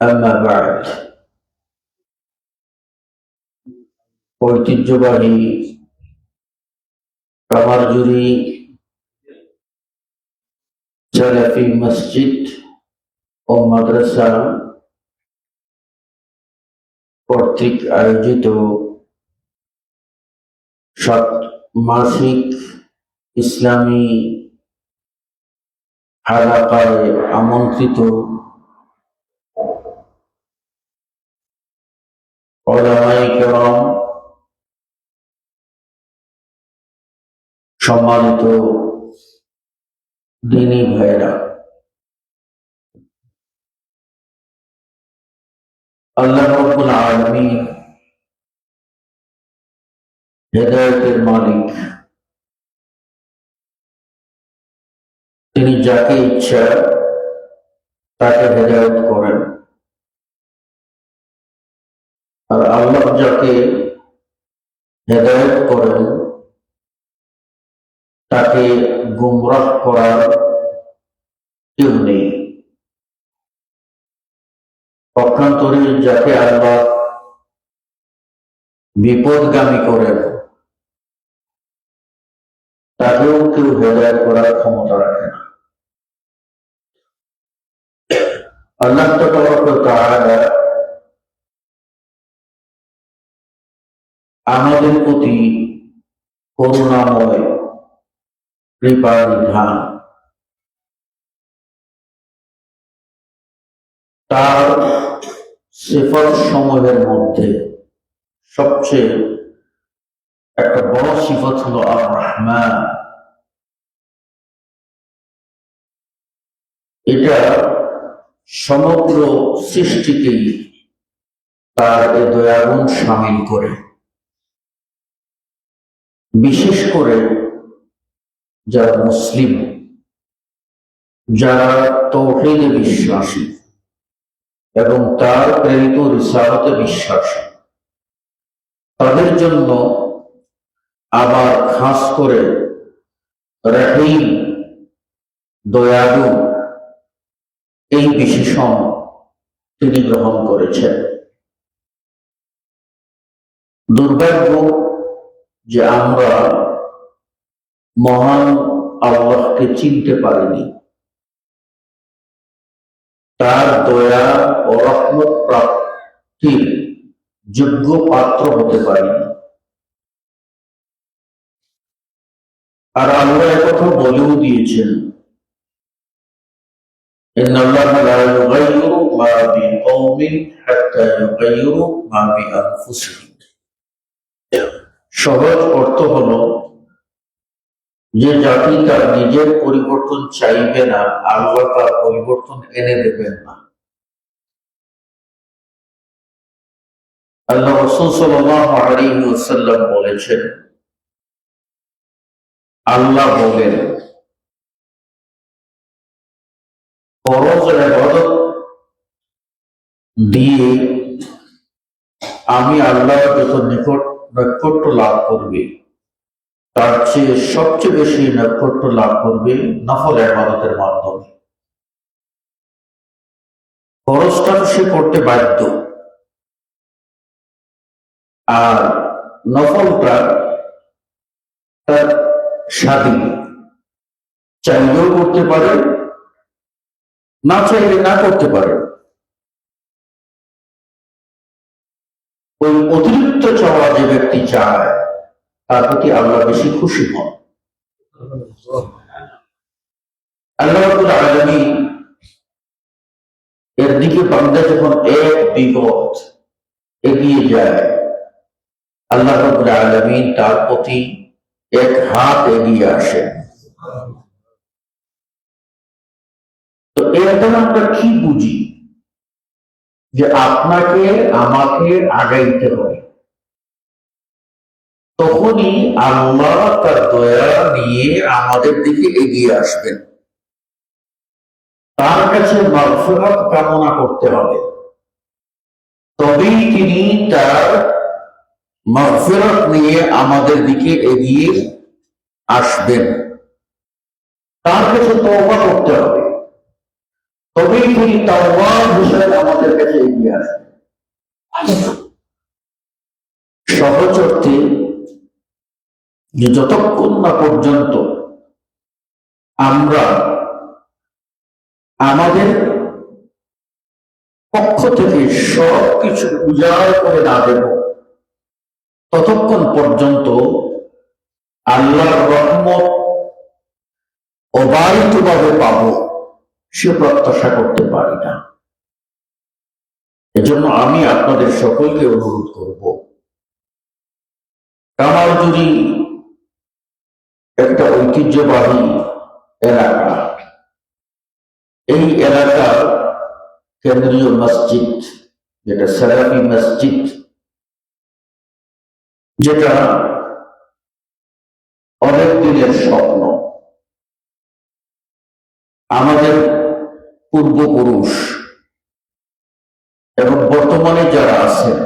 أما بعد ঐতিহ্যবাহী কামারজুরি সালাফি মসজিদ ও মাদ্রাসা কর্তৃক আয়োজিত সাত মাসিক ইসলামী হালাকায় আমন্ত্রিত সম্মানিত দিনী ভাইরা আল্লাহ রব্বুল আলামিন হেদায়েতের মালিক। তিনি যাকে ইচ্ছা তাকে হেদায়ত করেন। আর আল্লাহ যাকে হেদায়ত করেন, তাকে গুমরাহ করার কেউ নেই। পক্ষান্তরে যাকে আল্লাহ বিপদগামী করেন, তাকেও কেউ হেদায়ত করার ক্ষমতা রাখে না। আল্লাহ তাআলা আমাদের প্রতি করুণাময় কৃপার বিধান তার সিফত সময়ের মধ্যে সবচেয়ে একটা বড় সিফত হলো আর রহমান এটা সমগ্র সৃষ্টিকেই তার এ দয়াগুণ সামিল করে। বিশেষ করে যারা মুসলিম, যারা তৌহিদে বিশ্বাসী এবং তার প্রেরিত রিসালতে বিশ্বাসী, তাদের জন্য আবার খাস করে রহিম, দয়ালু এই বিশেষণ তিনি গ্রহণ করেছেন। দুর্ভাগ্য যে আমরা মহান আল্লাহকে চিনতে পারিনি তার দয়া ও রহমত প্রাপ্তির যোগ্য পাত্র হতে পারিনি আর আল্লাহ একথা বলেও দিয়েছেন إن الله لا يغير ما بقوم حتى يغيروا ما بأنفسهم সহজ অর্থ হলো, যে জাতি তার নিজের পরিবর্তন চাইবে না, আল্লাহ তার পরিবর্তন এনে দেবেন না। আল্লাহ সাল্লাল্লাহু বলেছেন, আল্লাহ বলেন দিয়ে আমি আল্লাহর যত নিকট নৈকট্য লাভ করবে। তার চেয়ে সবচেয়ে বেশি নৈকট্য লাভ করবে নফল ইবাদতের মাধ্যমে। খরচটা সে করতে বাধ্য। আর নফলটা তার স্বাধীন। চাইলেও করতে পারে, না চাইলে না করতে পারে। ওই অতিরিক্ত চাওয়া যে ব্যক্তি চায় তার প্রতি আল্লাহ বেশি খুশি হন। আল্লাহ আলামিন এর দিকে বান্দা যখন এক বিগত এগিয়ে যায়, আল্লাহ রাব্বুল আলামিন তার প্রতি এক হাত এগিয়ে আসে। তো এর দ্বারা আমরা কি বুঝি? যে আপনাকে আমাকে আগাইতে হয় তখনই আল্লাহ তার দয়া নিয়ে আমাদের দিকে এগিয়ে আসবেন। তার কাছে মাগফিরাত কামনা করতে হবে। তবেই তিনি তার মাগফিরাত নিয়ে আমাদের দিকে এগিয়ে আসবেন। তার কাছে তওবা করতে হবে। তবেই তিনি তাওয়ার হিসেবে আমাদের কাছে এগিয়ে সহজ অর্থে যতক্ষণ না পর্যন্ত আমরা আমাদের পক্ষ থেকে সব কিছু উজাড় করে না দেব, ততক্ষণ পর্যন্ত আল্লাহর রহমত অবারিতভাবে পাব। সে প্রত্যাশা করতে পারি না। এজন্য আমি আপনাদের সকলকে অনুরোধ করব কামারজুরি একটা ঐতিহ্যবাহী এলাকা, এই এলাকার কেন্দ্রীয় মসজিদ, যেটা সালাফি মসজিদ, যেটা অনেক দিনের স্বপ্ন, আমাদের পূর্বপুরুষ এবং বর্তমানে যারা আছেন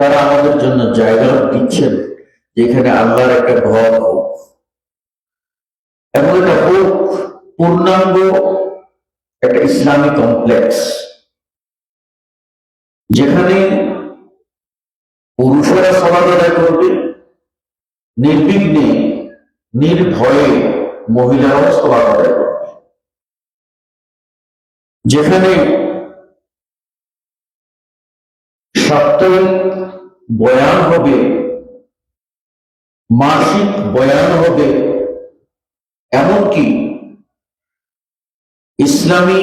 তারা আমাদের জন্য জায়গা দিচ্ছেন, যেখানে আল্লাহর একটা ঘর হোক। এবং এটা হোক পূর্ণাঙ্গ একটা ইসলামী কমপ্লেক্স, যেখানে পুরুষেরা সমাজ আদায় করবে, নির্বিঘ্নে, নির্ভয়ে মহিলারাও সমাজ আদায় করবে। যেখানে সাপ্তাহিক বয়ান হবে, মাসিক বয়ান হবে, এমনকি ইসলামী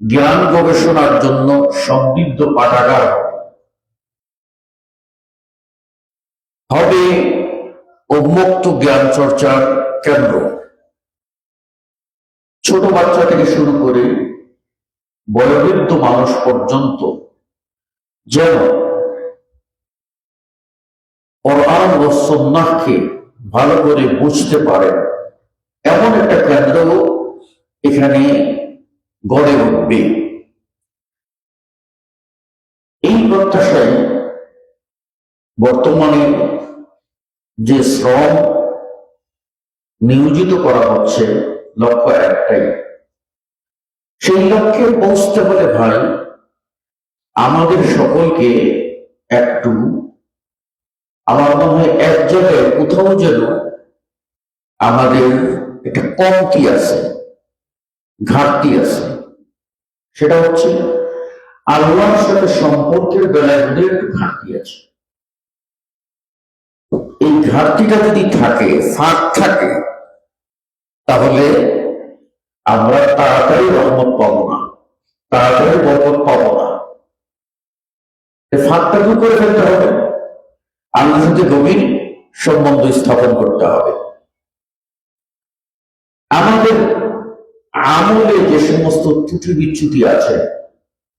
জ্ঞান গবেষণার জন্য সমৃদ্ধ পাঠাগার হবে। উন্মুক্ত জ্ঞান চর্চার কেন্দ্র ছোট বাচ্চা থেকে শুরু করে বয়োবৃদ্ধ মানুষ পর্যন্ত যেন কোরআন ও সুন্নাহকে ভালো করে বুঝতে পারে। এমন একটা কেন্দ্র এখানে গড়ে উঠবে। এই প্রত্যাশায় বর্তমানে যে শ্রম নিয়োজিত করা হচ্ছে, লক্ষ্য একটাই। সেই লক্ষ্যে পৌঁছতে হলে ভাই, আমাদের সকলকে একটু কোথাও যেন আমাদের একটা কমতি আছে, ঘাটতি আছে। সেটা হচ্ছে আল্লাহর সাথে সম্পর্কের বেলায় আমাদের একটু ঘাটতি আছে। এই ঘাটতিটা যদি থাকে, ফাঁক থাকে, তাহলে আমরা তাড়াতাড়ি রহমত পাবো না, তাড়াতাড়ি বরকত পাবো না। ফাঁকটা দূর করে ফেলতে হবে। আল্লাহর সাথে গভীর সম্বন্ধ স্থাপন করতে হবে। আমাদের আমলে যে সমস্ত ত্রুটি বিচ্যুতি আছে,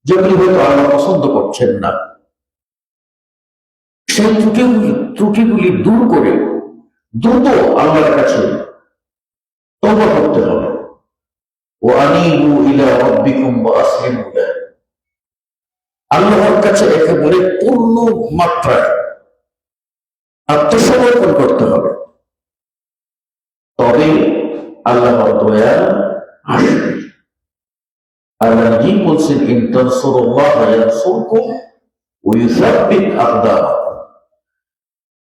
যেগুলি হয়তো আল্লাহ পছন্দ করছেন না, সেই ত্রুটিগুলি ত্রুটিগুলি দূর করে দ্রুত আল্লাহর কাছে তওবা করতে হবে। ও আনিবু ইলা রাব্বিকুম ওয়া আসলিমু আল্লাহর কাছে একেবারে পূর্ণ মাত্রায় আত্মসমর্পণ করতে হবে। তবে আল্লাহর দয়া আসবে। আল্লাহ নিজেই বলছেন?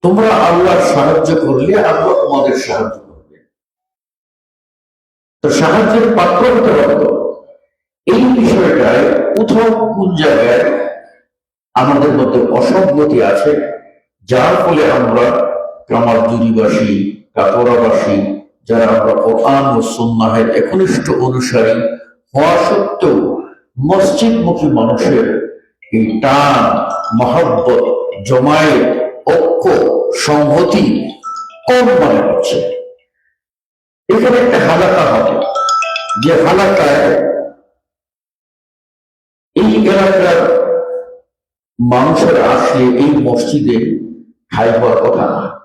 তোমরা আল্লাহর সাহায্য করলে আল্লাহ তোমাদের সাহায্য করবে। তো সাহায্যের পাত্র হতে হবে এই বিষয়টায় কোথাও কোন জায়গায় আমাদের মধ্যে অসঙ্গতি আছে? যার ফলে আমরা কামারদুরিবাসী কাপড়াবাসী যারা আমরা কোরআন ও সুন্নাহের একনিষ্ঠ অনুসারী, হওয়া সত্ত্বেও মসজিদমুখী মানুষের এই টান, মহাব্বত, জমায়েত, ঐক্য, সংহতি কম মনে হচ্ছে। এখানে একটা হালাকা হবে। যে হালাকায় এই এলাকার মানুষের আসলে এই মসজিদে ঠাই হওয়ার কথা না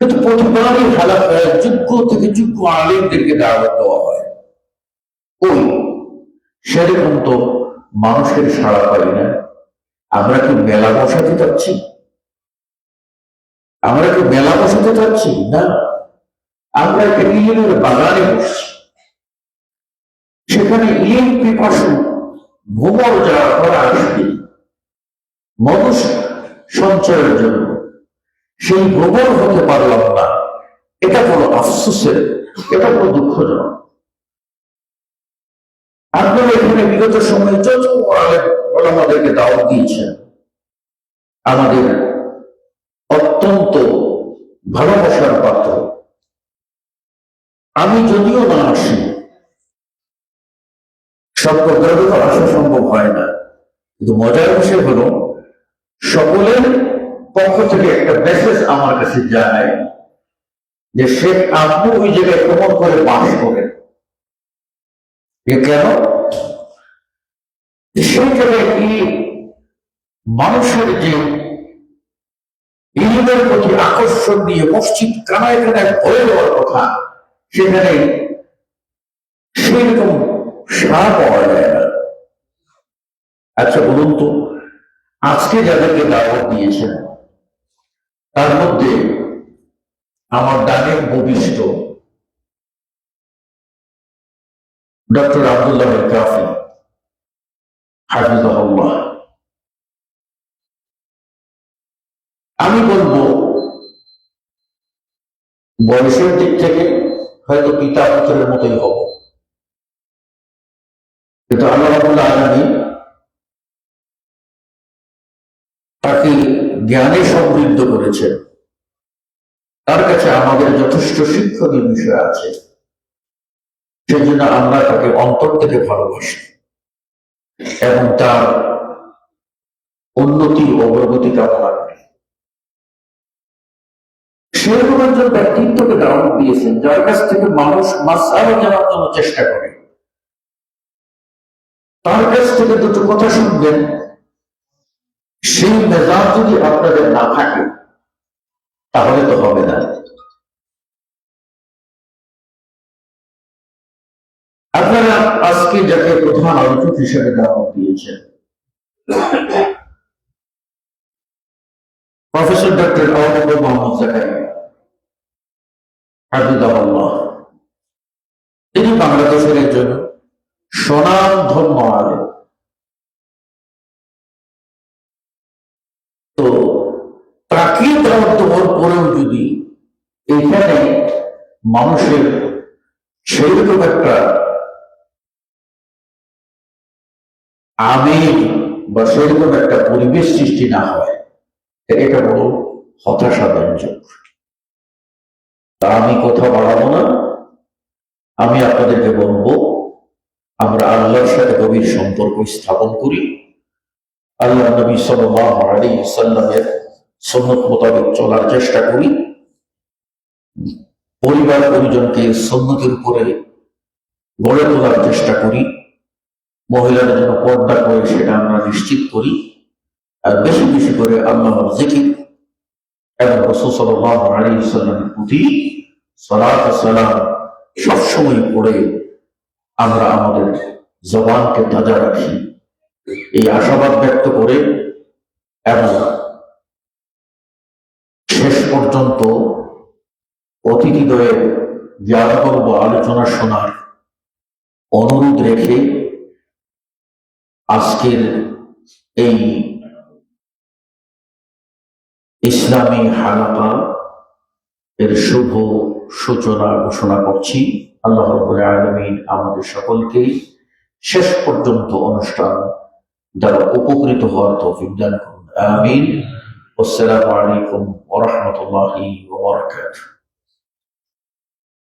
কিন্তু প্রতিবারই হালাকায় যোগ্য থেকে যোগ্য আলেমদেরকে দাওয়াত দেওয়া হয়। ওই সেরকম তো মানুষের সাড়া পাই না। আমরা কি মেলা বসাতে যাচ্ছি? আমরা কি মেলা বসাতে যাচ্ছি? না। আমরা একটা ইলিমের বাগানে বসছি। সেখানে ইলিম পিপাসু ভ্রমর যারা করা আসবে। মানুষ সঞ্চয়ের জন্য। সেই ভ্রমণ হতে পারলাম না। এটা কোনো আফসোসের, এটা কোনো দুঃখজনক। আপনারা এখানে বিগত সময়ে যত আমাদেরকে দাওয়াত দিয়েছেন, আমাদের অত্যন্ত ভালোবাসার পাত্র। আমি যদিও না আসি, সব আসা সম্ভব হয় না। কিন্তু মজার বিষয় হলো সকলের পক্ষ থেকে একটা মেসেজ আমার কাছে যায় যে, শেখ, আপনি ওই জায়গায় কেমন করে বাস করেন। কেন? সেই জায়গায় কি মানুষের যে ইলিমের প্রতি আকর্ষণ নিয়ে মসজিদ কানায় কানায় ভরে দেওয়ার কথা, সেখানে সেরকম সার পাওয়া যায় না। আচ্ছা বলুন তো আজকে যাদেরকে দাওয়াত দিয়েছেন, তার মধ্যে আমার ডানের ভবিষ্ঠ ডক্টর আব্দুল্লাহ কাফি হাফিজাহুল্লাহ। আমি বলব, বয়সের দিক থেকে হয়তো পিতা পুত্রের মতোই হব। কিন্তু আল্লাহ আলমী জ্ঞানে সমৃদ্ধ করেছেন তার কাছে আমাদের যথেষ্ট শিক্ষণীয় বিষয় আছে। সেই জন্য আমরা তাকে অন্তর থেকে ভালোবাসি। এবং তার উন্নতি অগ্রগতি কামনা করি। সেরকম একজন ব্যক্তিত্বকে দাওয়াত দিয়েছেন, যার কাছ থেকে মানুষ মাসালা জানার জন্য চেষ্টা করে। তার কাছ থেকে দুটো কথা শুনবেন। সেই মেজাজ যদি আপনাদের না থাকে, তাহলে তো হবে না। আপনারা আজকে যাকে প্রধান আলোচক হিসেবে দাওয়াত দিয়েছেন, প্রফেসর ডক্টর আহমদ মোহাম্মদ জাকারিয়া, হাফিজাহুল্লাহ, তিনি বাংলাদেশের একজন মানুষের সেইরকম একটা আবেগ বা সেরকম একটা পরিবেশ সৃষ্টি না হয় এটা বড় হতাশাব্যঞ্জক। তা আমি কথা বাড়াবো না। আমি আপনাদেরকে বলব, আমরা আল্লাহর সাথে গভীর সম্পর্ক স্থাপন করি। আল্লাহ নবী সাল্লাল্লাহু আলাইহি সাল্লামের সন্ন্যত মোতাবেক চলার চেষ্টা করি। পরিবার পরিজনকে সন্ন্যতের উপরে গড়ে তোলার চেষ্টা করি। মহিলাদের যেন পর্দা করে সেটা আমরা নিশ্চিত করি। আর বেশি বেশি করে আল্লাহর জিকির এবং আলাইহি সাল্লামের প্রতি সালাত সালাম সবসময় পড়ে আমরা আমাদের জবানকে তাজা রাখি। এই আশাবাদ ব্যক্ত করে এবং শেষ পর্যন্ত অতিথিদ্বয়ের জ্ঞান করব আলোচনা শোনার অনুরোধ রেখে আজকের এই ইসলামী হালাকা এর শুভ সূচনা ঘোষণা করছি। আল্লাহ আলামিন আমাদের সকলকে শেষ পর্যন্ত অনুষ্ঠান দ্বারা উপকৃত হওয়ার তৌফিক দান করুন। আমিন। আসসালামু আলাইকুম ওয়া রাহমাতুল্লাহি ওয়া বারাকাতুহু।